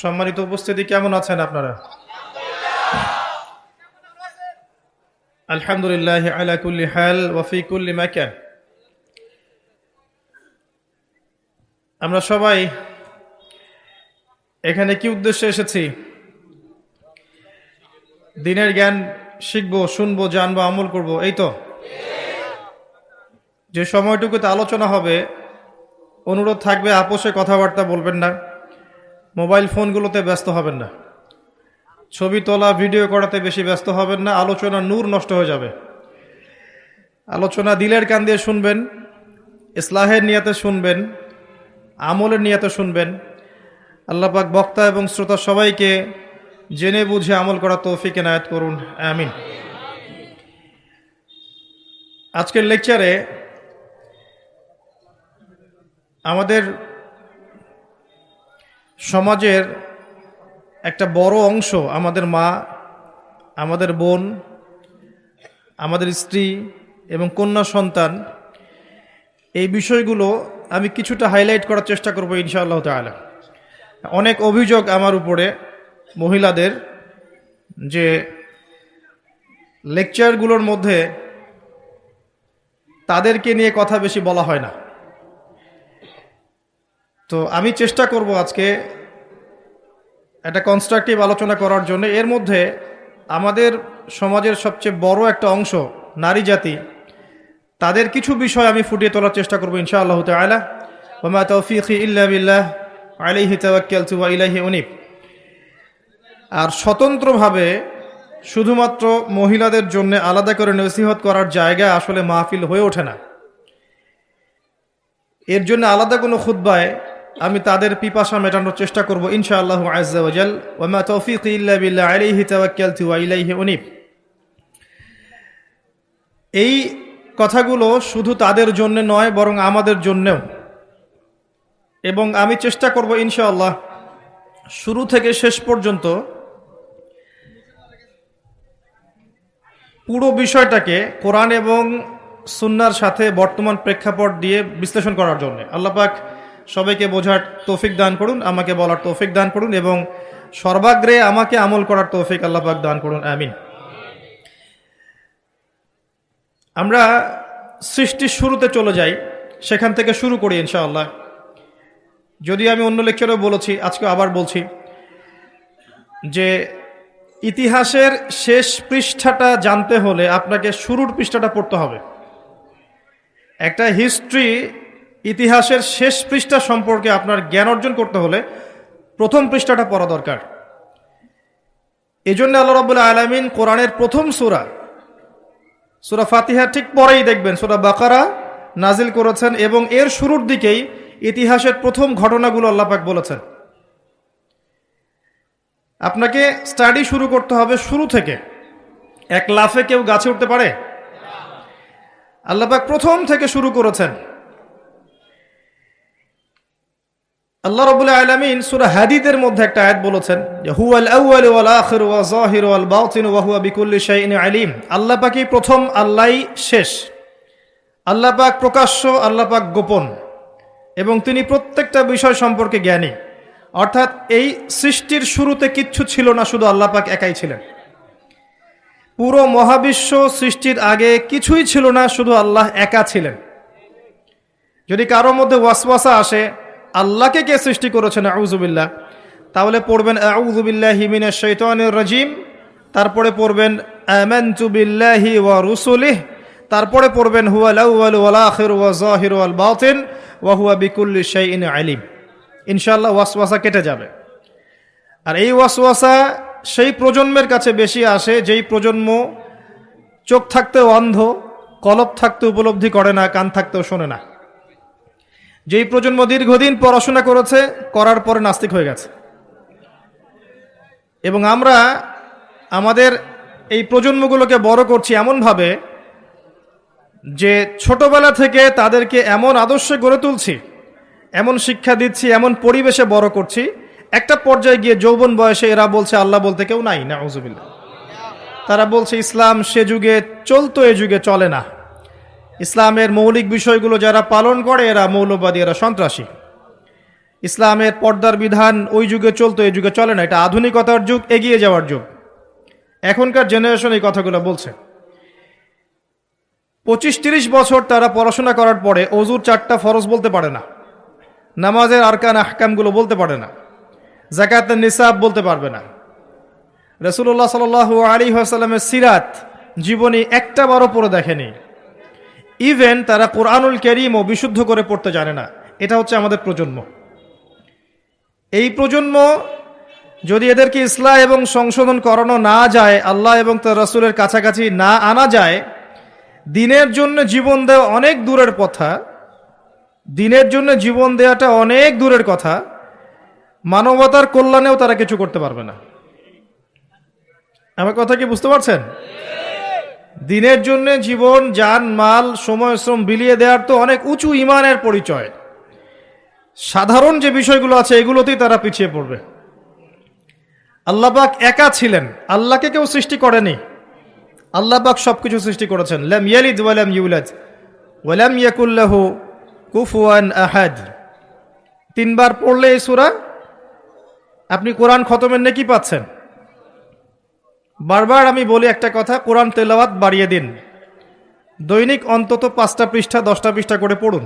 সম্মানিত উপস্থিতি কেমন আছেন আপনারা? আলহামদুলিল্লাহ আলা কুল্লি হাল ওয়াফি কুল্লি মাকান। আমরা সবাই এখানে কি উদ্দেশ্যে এসেছি? দিনের জ্ঞান শিখব, শুনব, জানব, আমল করব, এই তো? যে সময়টুকুতে আলোচনা হবে, অনুরোধ থাকবে, আপোষে কথাবার্তা বলবেন না। মোবাইল ফোনগুলোতে ব্যস্ত হবেন না। ছবি তোলা, ভিডিও করাতে বেশি ব্যস্ত হবেন না। আলোচনা নূর নষ্ট হয়ে যাবে। আলোচনা দিলের কান দিয়ে শুনবেন, ইসলাহের নিয়াতে শুনবেন, আমলের নিয়াতে শুনবেন। আল্লাপাক বক্তা এবং শ্রোতা সবাইকে জেনে বুঝে আমল করা তৌফিক এনায়ত করুন। আমিন। আজকের লেকচারে আমাদের সমাজের একটা বড় অংশ আমাদের মা, আমাদের বোন, আমাদের স্ত্রী এবং কন্যা সন্তান, এই বিষয়গুলো আমি কিছুটা হাইলাইট করার চেষ্টা করব ইনশাআল্লাহ তালা অনেক অভিযোগ আমার উপরে মহিলাদের যে লেকচারগুলোর মধ্যে তাদেরকে নিয়ে কথা বেশি বলা হয় না। তো আমি চেষ্টা করব আজকে একটা কনস্ট্রাকটিভ আলোচনা করার জন্য। এর মধ্যে আমাদের সমাজের সবচেয়ে বড় একটা অংশ নারী জাতি, তাদের কিছু বিষয় আমি ফুটিয়ে তোলার চেষ্টা করব ইনশাআল্লাহ তালা ওমা তৌফিকি বিল্লাহ আলিহি ইলাইহি উনিব। আর স্বতন্ত্রভাবে শুধুমাত্র মহিলাদের জন্য আলাদা করে নসিহত করার জায়গা আসলে মাহফিল হয়ে ওঠে না। এর জন্য আলাদা কোনো খুদ্বায় আমি তাদের পিপাসা মেটানোর চেষ্টা করব, ইনশাআল্লাহ এই কথাগুলো শুধু তাদের জন্য নয়, বরং আমাদের জন্যেও। এবং আমি চেষ্টা করব, ইনশাআল্লাহ, শুরু থেকে শেষ পর্যন্ত পুরো বিষয়টাকে কোরআন এবং সুন্নার সাথে বর্তমান প্রেক্ষাপট দিয়ে বিশ্লেষণ করার জন্য। আল্লাপাক সবাইকে বোঝার তৌফিক দান করুন, আমাকে বলার তৌফিক দান করুন এবং সর্বাগ্রে আমাকে আমল করার তৌফিক আল্লাপাক দান করুন, আমিন। আমরা সৃষ্টির শুরুতে চলে যাই, সেখান থেকে শুরু করি ইনশাআল্লাহ। যদি আমি অন্য লেকচারেও বলেছি, আজকে আবার বলছি যে ইতিহাসের শেষ পৃষ্ঠাটা জানতে হলে আপনাকে শুরুর পৃষ্ঠাটা পড়তে হবে। একটা হিস্ট্রি ইতিহাসের শেষ পৃষ্ঠা সম্পর্কে আপনার জ্ঞান অর্জন করতে হলে প্রথম পৃষ্ঠাটা পড়া দরকার। এই জন্য আল্লাহ রবুল্লাহ আলমিন কোরআনের প্রথম সুরা সুরা ফাতিহা ঠিক পরেই দেখবেন, সুরা বাকারা নাজিল করেছেন এবং এর শুরুর দিকেই ইতিহাসের প্রথম ঘটনাগুলো আল্লাপাক বলেছেন। আপনাকে স্টাডি শুরু করতে হবে শুরু থেকে। এক লাফে কেউ গাছে উঠতে পারে? আল্লাপাক প্রথম থেকে শুরু করেছেন। আল্লাহ রবুল্লাহ আলমিন সুরা হাদিদের মধ্যে একটা আয়াত বলেছেন হুয়াল আউয়াল ওয়াল আখির ওয়া যাহির ওয়াল বাতিন ওয়া হুয়া বিকুল্লি শাইইন আলিম। আল্লাহ পাকই প্রথম, আল্লাহই শেষ। আল্লাহ পাক প্রকাশ্য, আল্লাহ পাক গোপন। এবং তিনি প্রত্যেকটা বিষয় সম্পর্কে জ্ঞানী। অর্থাৎ এই সৃষ্টির শুরুতে কিচ্ছু ছিল না, শুধু আল্লাহ পাক একাই ছিলেন। পুরো মহাবিশ্ব সৃষ্টির আগে কিছুই ছিল না, শুধু আল্লাহ একা ছিলেন। যদি কারও মধ্যে ওয়াসওয়াসা আসে আল্লাহকে কে সৃষ্টি করেছেন? আউজুবিল্লাহ তাহলে পড়বেন আউজুবিল্লাহ হিমিন শৈতানুর রাজিম তারপরে পড়বেন, আমানতু বিল্লাহি ওয়া রুসুলিহ তারপরে পড়বেন, হুয়াল আউয়াল ওয়াল আখির ওয়া যাহির ওয়াল বাতিন ওয়া হুয়া বিকুল্লি শাইইন আলিম ইনশাআল্লাহ ওয়াসওয়াসা কেটে যাবে। আর এই ওয়াসওয়াসা সেই প্রজন্মের কাছে বেশি আসে, যেই প্রজন্ম চোখ থাকতেও অন্ধ, কলব থাকতে উপলব্ধি করে না, কান থাকতেও শোনে না। যেই প্রজন্ম দীর্ঘদিন পড়াশোনা করেছে, করার পরে নাস্তিক হয়ে গেছে। এবং আমরা আমাদের এই প্রজন্মগুলোকে বড় করছি এমনভাবে যে ছোটবেলা থেকে তাদেরকে এমন আদর্শে গড়ে তুলছি, এমন শিক্ষা দিচ্ছি, এমন পরিবেশে বড় করছি। একটা পর্যায়ে গিয়ে যৌবন বয়সে এরা বলছে, আল্লাহ বলতে কেউ নাই না তারা বলছে, ইসলাম সে যুগে চলতো, এ যুগে চলে না। ইসলামের মৌলিক বিষয়গুলো যারা পালন করে, এরা মৌলবাদী, এরা সন্ত্রাসী। ইসলামের পর্দার বিধান ওই যুগে চলতো এই যুগে চলে না। এটা আধুনিকতার যুগ, এগিয়ে যাওয়ার যুগ। এখনকার জেনারেশন এই কথাগুলো বলছে। পঁচিশ তিরিশ বছর তারা পড়াশোনা করার পরে অজুর চারটা ফরজ বলতে পারে না। নামাজের আরকান আহকামগুলো বলতে পারে না। জাকাতের নিসাব বলতে পারবে না। রসুল্লাহ সাল আলী আসাল্লামের সিরাত জীবনী একটা বারও পড়ে দেখেনি। ইভেন তারা কোরআনুল ও বিশুদ্ধ করে পড়তে জানে না। এটা হচ্ছে আমাদের প্রজন্ম। এই প্রজন্ম যদি এদেরকে ইসলাম এবং সংশোধন করানো না যায়, আল্লাহ এবং তার রসুলের কাছাকাছি না আনা যায়, দিনের জন্য জীবন দেওয়া অনেক দূরের কথা, দিনের জন্য জীবন দেওয়াটা অনেক দূরের কথা, মানবতার কল্যাণেও তারা কিছু করতে পারবে না। আমার কথা কি বুঝতে পারছেন? দিনের জন্য জীবন, যান, মাল সময় শ্রম বিলিয়ে দেওয়ার তো অনেক উঁচু ইমানের পরিচয়। সাধারণ যে বিষয়গুলো আছে, এগুলোতেই তারা পিছিয়ে পড়বে। আল্লাহবাক একা ছিলেন, আল্লাহকে কেউ সৃষ্টি করেনি। আল্লাহবাক সব কিছু সৃষ্টি করেছেন। লেম ইয়ালিদ ওয়ালাম ইউলাদ ওয়ালাম ইয়াকুল্লাহু কুফুয়ান আহাদ। তিনবার পড়লে এই সুরা? আপনি কোরআন খতমের নেকি পাচ্ছেন? বারবার আমি বলি একটা কথা, কোরআন তেলাওয়াত বাড়িয়ে দিন। দৈনিক অন্তত পাঁচটা পৃষ্ঠা, দশটা পৃষ্ঠা করে পড়ুন।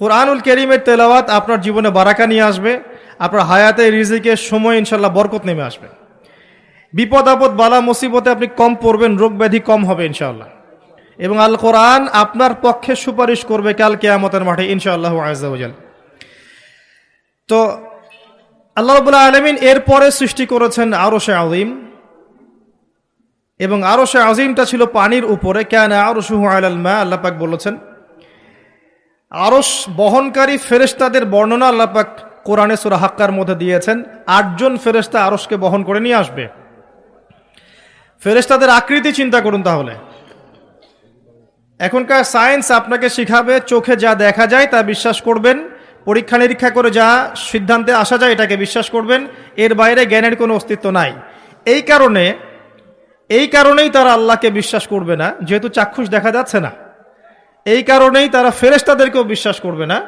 কোরআনুল কেরিমের তেলাওয়াত আপনার জীবনে বারাকা নিয়ে আসবে, আপনার হায়াতে, রিজিকে, সময় ইনশাল্লাহ বরকত নেমে আসবে। বিপদ আপদ, বালা মুসিবতে আপনি কম পড়বেন, রোগ ব্যাধি কম হবে ইনশাল্লাহ। এবং আল কোরআন আপনার পক্ষে সুপারিশ করবে কাল কেয়ামতের মাঠে, ইনশাআল্লাহ আজাল তো আল্লাহ রবুল্লাহ আলমিন এরপরে সৃষ্টি করেছেন আরও সে আলিম এবং আরও সে আজিমটা ছিল পানির উপরে। কেন আরও সুহু আল মা আল্লাপাক বলেছেন। আরস বহনকারী ফেরেস্তাদের বর্ণনা আল্লাপাক কোরআনে সুরা হাক্কার মধ্যে দিয়েছেন, আটজন ফেরেস্তা আরসকে বহন করে নিয়ে আসবে। ফেরেস্তাদের আকৃতি চিন্তা করুন তাহলে। এখনকার সায়েন্স আপনাকে শিখাবে, চোখে যা দেখা যায় তা বিশ্বাস করবেন, পরীক্ষা নিরীক্ষা করে যা সিদ্ধান্তে আসা যায় এটাকে বিশ্বাস করবেন, এর বাইরে জ্ঞানের কোনো অস্তিত্ব নাই। এই কারণে এই কারণেই তারা আল্লাহকে বিশ্বাস করবে না, যেহেতু চাক্ষুষ দেখা যাচ্ছে না। এই কারণেই তারা ফেরেস্তাদেরকেও বিশ্বাস করবে না,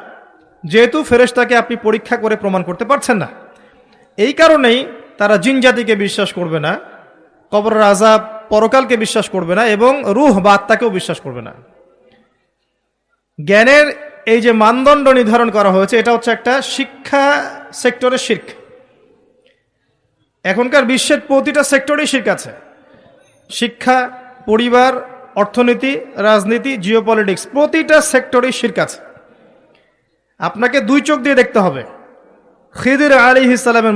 যেহেতু ফেরেস্তাকে আপনি পরীক্ষা করে প্রমাণ করতে পারছেন না। এই কারণেই তারা জিন জাতিকে বিশ্বাস করবে না কবর রাজা পরকালকে বিশ্বাস করবে না এবং রুহ বা আত্মাকেও বিশ্বাস করবে না। জ্ঞানের এই যে মানদণ্ড নির্ধারণ করা হয়েছে, এটা হচ্ছে একটা শিক্ষা সেক্টরের শির্ক। এখনকার বিশ্বের প্রতিটা সেক্টরেই শির্ক আছে। শিক্ষা, পরিবার, অর্থনীতি, রাজনীতি জিওপলিটিক্স প্রতিটা সেক্টরই শির্ক আছে। আপনাকে দুই চোখ দিয়ে দেখতে হবে। খিদির আলী ইসলামের